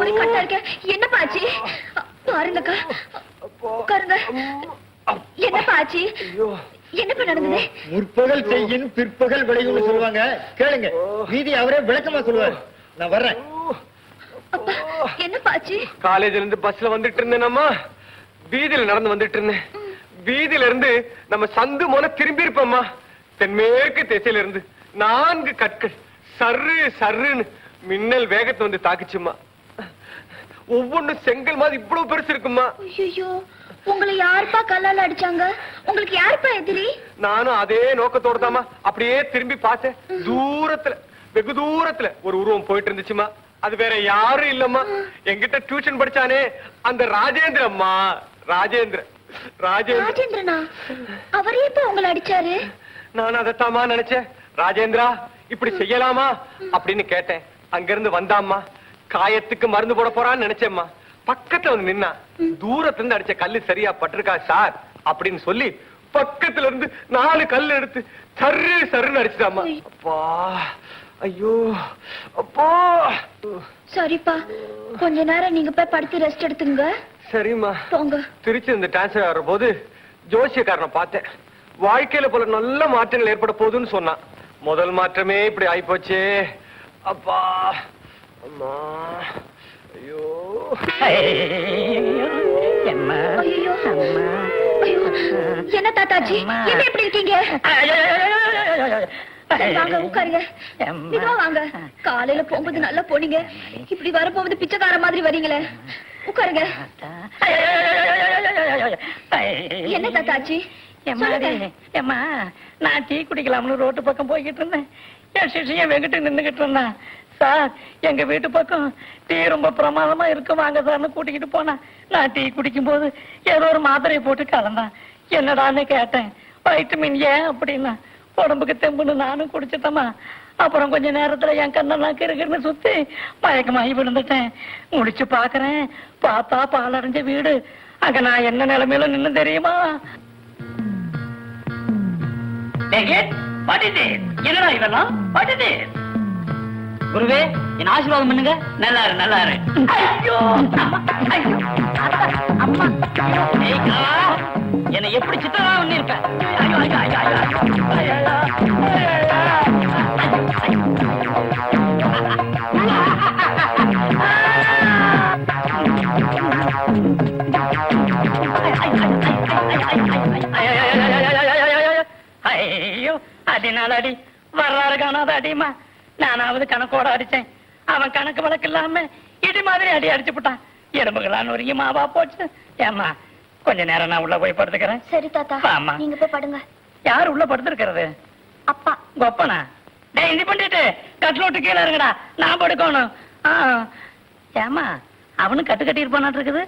ஒரே கட்டா இருக்க. என்னப்பா ஆச்சு? பாருங்கக்கா. உட்காருங்க. என்னப்பா ஆச்சு? என்னப்பா நடந்தது? முற்பகல் செய்யின் பிற்பகல் விளையும்னு சொல்லுவாங்க. கேளுங்க. மீதி அவரே விளக்கமா சொல்லுவாரு. நான் வர்றேன். அப்பா என்னப்பா ஆச்சு? காலேஜ்ல இருந்து பஸ்ல வந்துட்டு இருந்தேனம்மா. வீதியில நடந்து வந்துட்டு இருந்தேன். வீதியில இருந்து நம்ம சந்து மோன திரும்பி இருப்போம்மா. தென்மேற்கு திசையில இருந்து நான்கு கற்கள். சர்ரு சர்ருன்னு மின்னல் வேகத்தை வந்து தாக்குச்சும்மா. ஒவ்வொன்றும் செங்கல் மாதிரி இவ்வளவு பெருசு இருக்குமா? ஐயோ உங்களை யாருப்பா கல்லால அடிச்சாங்க? உங்களுக்கு யாருப்பா எதிரி? நானும் அதே நோக்கத்தோட தாமா அப்படியே திரும்பி பார்த்தேன். தூரத்துல வெகு தூரத்துல ஒரு உருவம் போயிட்டு இருந்துச்சுமா அது வேற யாரும் இல்லம்மா. என்கிட்ட டியூஷன் படிச்சானே அந்த ராஜேந்திர ராஜேந்திர. ராஜேந்திரனா? அவரே இப்ப உங்களை அடிச்சாரு? நான் அதைத்தாமா நினைச்சேன். ராஜேந்திரா இப்படி செய்யலாமா? அப்படின்னு கேட்டேன். அங்கிருந்து வந்தாம்மா. காயத்துக்கு மருந்து போட போறான்னு நினைச்சேம்மா. பக்கத்துல வந்து நின்னா தூரத்துல இருந்து அடிச்ச கல்லு சரியா பட்டிருக்கா சார்? அப்படின்னு சொல்லி பக்கத்துல இருந்து நாலு கல் எடுத்து சர்ரு சர்ருன்னு அடிச்சுட்டாம்மா. அப்பா ஐயோ அப்பா. சரிப்பா கொஞ்ச நேரம் நீங்க போய் படுத்து ரெஸ்ட் எடுத்துங்க. சரிம்மா. போங்க. திருச்சி இந்த டிரான்ஸ்ஃபர் ஆகிற போது ஜோசியக்காரனை பார்த்தேன். வாழ்க்கையில போல நல்ல மாற்றங்கள் ஏற்பட போகுதுன்னு சொன்னான். முதல் மாற்றமே இப்படி ஆயிப்போச்சே. அப்பா. அம்மா. ஐயோ. என்ன தாத்தாஜி? என்ன எப்படி இருக்கீங்க? வாங்க உட்காருங்க. வாங்க. காலையில போகும்போது நல்லா போனீங்க. இப்படி வரப்போகுது பிச்சைக்கார மாதிரி வரீங்களே. உட்காருங்க. என்ன தாத்தாச்சி. ஏம்மா நான் டீ குடிக்கலாம்னு ரோட்டு பக்கம் போய்கிட்டு இருந்தேன். என் சிஷியன் வெங்கிட்டு நின்னுகிட்டு இருந்தான். சார் எங்க வீட்டு பக்கம் டீ ரொம்ப பிரமாதமா இருக்கு வாங்க சார்னு கூட்டிக்கிட்டு போனேன் நான் டீ குடிக்கும் போது ஏதோ ஒரு மாத்திரையை போட்டு கலந்தேன். என்னடான்னு கேட்டேன். வைட்டமின் ஏன் அப்படின்னா. உடம்புக்கு தெம்புன்னு நானும் குடிச்சிட்டேம்மா. அப்புறம் கொஞ்ச நேரத்துல என் கண்ணெல்லாம் கிருகிருன்னு சுத்தி மயக்கமாகி விழுந்துட்டேன். முடிச்சு பாக்குறேன் பார்த்தா பாலடைஞ்ச வீடு. அங்க நான் என்ன நிலைமையில நின்னு தெரியுமா? என்னடா இதெல்லாம்? படிது குருவே என் ஆசீர்வாதம் பண்ணுங்க. நல்லா இரு நல்லா இரு ஐயோ அம்மா, ஐயோ, அம்மா ஐயோ, என்னை எப்படி சித்தரா பண்ணிருக்க ஐயோ ஐயோ ஐயோ ஐயோ ஐயோ, ஐயோ அதனால அடி வர்றாரு காணாத அடிமா நானாவது கணக்கோட அடிச்சேன். அவன் கணக்கு வழக்கு இல்லாம இடி மாதிரி அடி அடிச்சு விட்டான் எலும்புகளான் ஒரு மாவா போச்சு. ஏம்மா கொஞ்ச நேரம் நான் உள்ள போய் படுத்துக்கிறேன். சரி தாத்தா. ஆமா. நீங்க போய் படுங்க. யார் உள்ள படுத்திருக்கிறது? அப்பா. கொப்பனா? டேய் இது பண்ணிட்டு. கட்டில விட்டு கீழே இருங்கடா. நான் படுக்கணும். ஆ. ஏம்மா அவனும் கட்டு கட்டி இருப்பானாட்டு இருக்குது.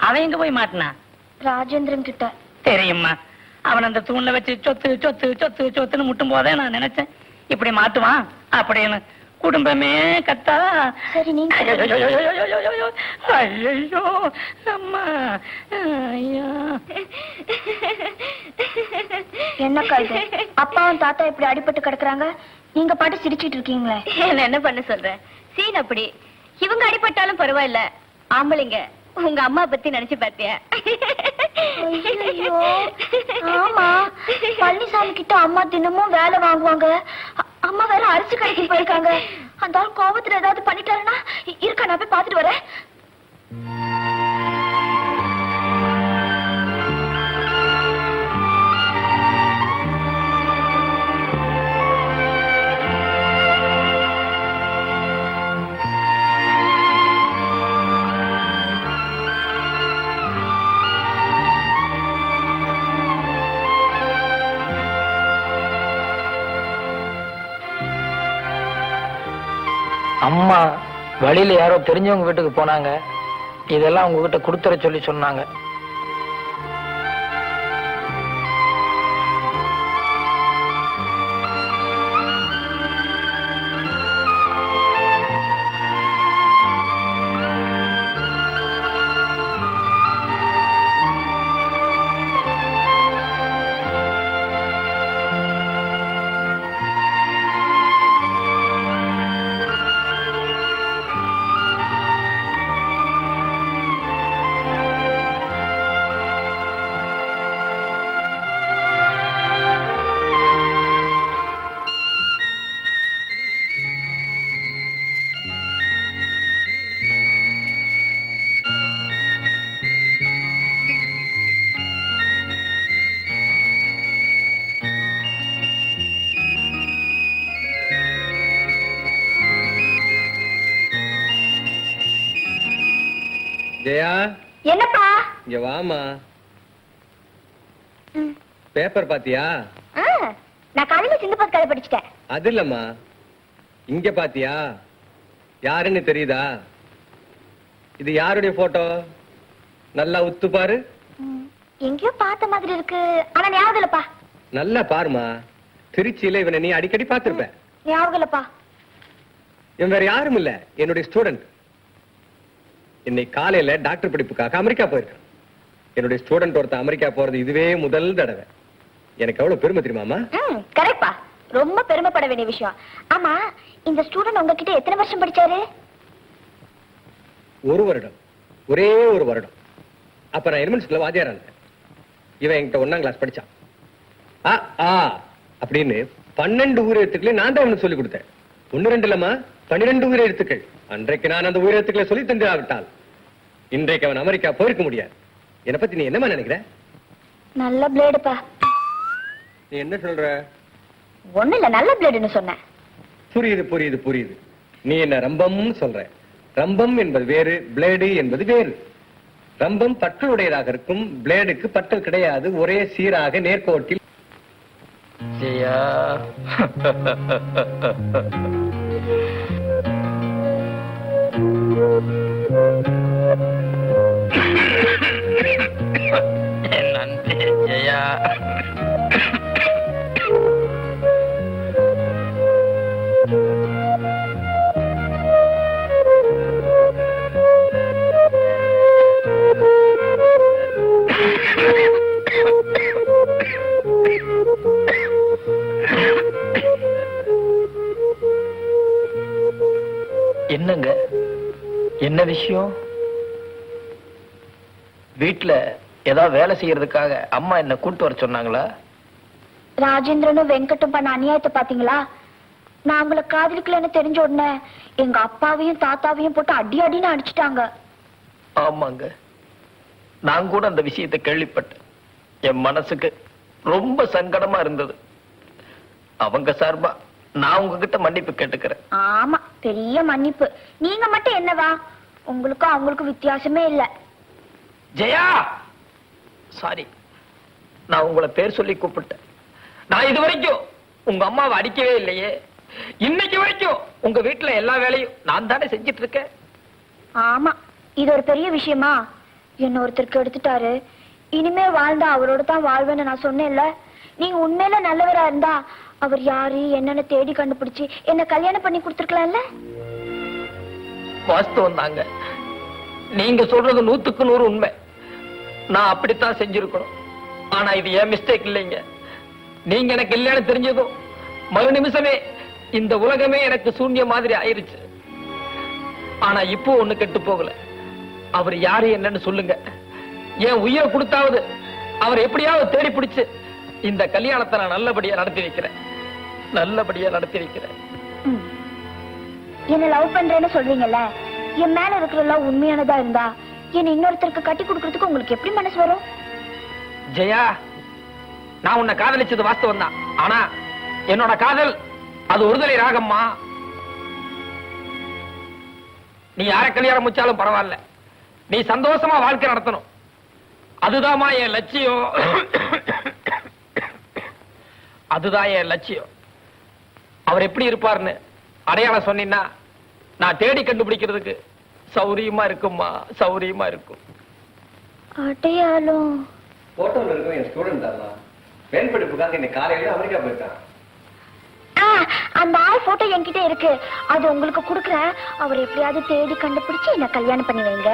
அவன் எங்க போய் மாட்டினா? ராஜேந்திரன் கிட்ட. தெரியுமா அவன் அந்த தூண்ல வச்சு சொத்து சொத்து சொத்து சொத்துன்னு முட்டும் போதே நான் நினைச்சேன். இப்படி மாட்டுவான் அப்படின்னு குடும்பமே கத்தா. சரி நீங்க ஐயோ அம்மா. ஐயோ. என்னக்கா இது அப்பாவும் தாத்தா இப்படி அடிபட்டு கிடக்குறாங்க? நீங்க பாட்டு சிரிச்சிட்டு இருக்கீங்களே. என்ன என்ன பண்ண சொல்ற? சீன் அப்படி. இவங்க அடிபட்டாலும் பரவாயில்ல. ஆம்பளைங்க உங்க அம்மா பத்தி நினைச்சு ஐயையோ. ஆமா. பழனிசாமி கிட்ட அம்மா தினமும் வேலை வாங்குவாங்க. அம்மா வேற அரிசி கடைக்கு போயிருக்காங்க. அந்த ஆள் கோபத்துல ஏதாவது பண்ணிட்டாருன்னா இருக்க நான் போய் பாத்துட்டு வரேன். அம்மா வழியில யாரோ தெரிஞ்சவங்க வீட்டுக்கு போனாங்க. இதெல்லாம் உங்ககிட்ட கொடுத்துற சொல்லி சொன்னாங்க. ஜெயா? என்னப்பா? இங்க வாமா. பேப்பர் பாத்தியா? நான் காலையில சிந்துபாத் கதை படிச்சிட்டேன். அது இல்லம்மா. இங்க பாத்தியா? யாருன்னு தெரியுதா? இது யாருடைய போட்டோ? நல்லா உத்து பாரு. எங்கேயோ பார்த்த மாதிரி இருக்கு. ஆனா ஞாபகம் இல்லப்பா. நல்லா பாருமா திருச்சியில இவனை நீ அடிக்கடி பார்த்திருப்ப. ஞாபகம் இல்லப்பா. இவன் வேற யாரும் இல்ல. என்னுடைய ஸ்டூடெண்ட் இன்னைக்கு காலையில டாக்டர் படிப்புக்காக அமெரிக்கா போயிருக்கான் என்னுடைய ஸ்டூடெண்ட் ஒருத்தன் அமெரிக்கா போறது இதுவே முதல் தடவை. எனக்கு எவ்வளவு பெருமை தெரியுமாமா கரெக்ட்பா. ரொம்ப பெருமைப்பட வேண்டிய விஷயம். ஆமா இந்த ஸ்டூடெண்ட் உங்ககிட்ட எத்தனை வருஷம் படிச்சாரு? ஒரு வருடம். ஒரே ஒரு வருடம். அப்ப நான் எலிமெண்ட் ஸ்கூல்ல வாத்தியாரா இருந்தேன். இவன் என்கிட்ட ஒண்ணாம் கிளாஸ் படிச்சான். ஆ ஆ அப்படின்னு பன்னெண்டு உயிரெழுத்துக்களை நான் தான் அவனுக்கு சொல்லி கொடுத்தேன். ஒண்ணு ரெண்டு இல்லம்மா? பன்னிரெண்டு உயிரெழுத்துக்கள். அன்றைக்கு நான் அந்த உயிரெழுத்துக்களை சொல்லி தந்திராவிட்டால். இன்றைக்கு அவன் அமெரிக்கா போயிருக்க முடியாது. என்னை பத்தி நீ என்னமா நினைக்கிற? நல்ல பிளேடுப்பா. நீ என்ன சொல்ற? ஒண்ணு இல்ல நல்ல பிளேடுன்னு சொன்னேன் புரியுது புரியுது புரியுது. நீ என்ன ரம்பம்னு சொல்ற. ரம்பம் என்பது வேறு பிளேடு என்பது வேறு. ரம்பம் பற்களுடையதாக இருக்கும் பிளேடுக்கு பற்கள் கிடையாது ஒரே சீராக நேர்கோட்டில். என் ஜெயா என்னங்க? என்ன விஷயம்? வீட்ல ஏதாவது வேலை செய்யறதுக்காக அம்மா என்ன கூட்டு வர சொன்னாங்களா? ராஜேந்திரனும் வெங்கட்டும் பண்ண அநியாயத்தை பாத்தீங்களா? நான் உங்களை காதலிக்கலன்னு தெரிஞ்ச உடனே எங்க அப்பாவையும் தாத்தாவையும் போட்டு அடி அடின்னு அடிச்சிட்டாங்க. ஆமாங்க. நான் கூட அந்த விஷயத்தை கேள்விப்பட்டேன். என் மனசுக்கு ரொம்ப சங்கடமா இருந்தது. அவங்க சார்பா நான் உங்ககிட்ட மன்னிப்பு கேட்டுக்கிறேன். ஆமா பெரிய மன்னிப்பு. நீங்க மட்டும் என்னவா? உங்களுக்கும் அவங்களுக்கும் வித்தியாசமே இல்ல. ஜெயா! சாரி நான் உங்களை பேர் சொல்லி கூப்பிட்டேன். நான் இது வரைக்கும் உங்க அம்மாவை அடிக்கவே இல்லையே. இன்னைக்கு வரைக்கும் உங்க வீட்டுல எல்லா வேலையும் நான் தானே செஞ்சிட்டு இருக்கேன். ஆமா. இது ஒரு பெரிய விஷயமா? என்ன ஒருத்தருக்கு எடுத்துட்டாரு. இனிமே வாழ்ந்தா அவரோட தான் வாழ்வேன்னு நான் சொன்னேன்ல. நீங்க உண்மையில நல்லவரா இருந்தா அவர் யாரு என்னன்னு தேடி கண்டுபிடிச்சு என்ன கல்யாணம் பண்ணி கொடுத்துருக்கலாம்ல? வாஸ்தவம் தாங்க. நீங்க சொல்றது நூத்துக்கு நூறு உண்மை. நான் அப்படித்தான் செஞ்சிருக்கணும். ஆனா இது என் மிஸ்டேக் இல்லைங்க. நீங்க எனக்கு இல்லைன்னு தெரிஞ்சதும் மறு நிமிஷமே இந்த உலகமே எனக்கு சூன்ய மாதிரி ஆயிருச்சு. ஆனா இப்போ ஒண்ணு கெட்டு போகல. அவர் யாரு என்னன்னு சொல்லுங்க. என் உயிரை கொடுத்தாவது அவர் எப்படியாவது தேடி பிடிச்சு இந்த கல்யாணத்தை நான் நல்லபடியா நடத்தி வைக்கிறேன். நல்லபடியா நடத்தி வைக்கிறேன். என்ன லவ் பண்றேன்னு சொல்றீங்கல்ல? என் மேல இருக்கிற love உண்மையானதா இருந்தா என்ன இன்னொருத்தருக்கு கட்டி கொடுக்கறதுக்கு உங்களுக்கு எப்படி மனசு வரும்? ஜெயா நான் உன்னை காதலிச்சது வாஸ்தவம் தான். ஆனா என்னோட காதல் அது ஒருதலை ராகம்மா. நீ யார கல்யாணம் முச்சாலும் பரவாயில்ல. நீ சந்தோஷமா வாழ்க்கை நடத்தணும். அதுதாம்மா என் லட்சியம். அதுதான் என் லட்சியம். அவர் எப்படி இருப்பாருன்னு அடையாளம் சொன்னீங்கன்னா நான் தேடி கண்டுபிடிக்கிறதுக்கு சௌரியமா இருக்கும்மா சௌரியமா இருக்கும். அடையாளம். போட்டோல இருக்கிற என் ஸ்டூடெண்ட் தான் மேல் படிப்புக்காக இன்னைக்கு காலையில அமெரிக்கா போயிருக்கான் அந்த ஆள் போட்டோ என்கிட்ட இருக்கு. அது உங்களுக்கு கொடுக்குறேன். அவர் எப்படியாவது தேடி கண்டுபிடிச்சு என்ன கல்யாணம் பண்ணி வைங்க.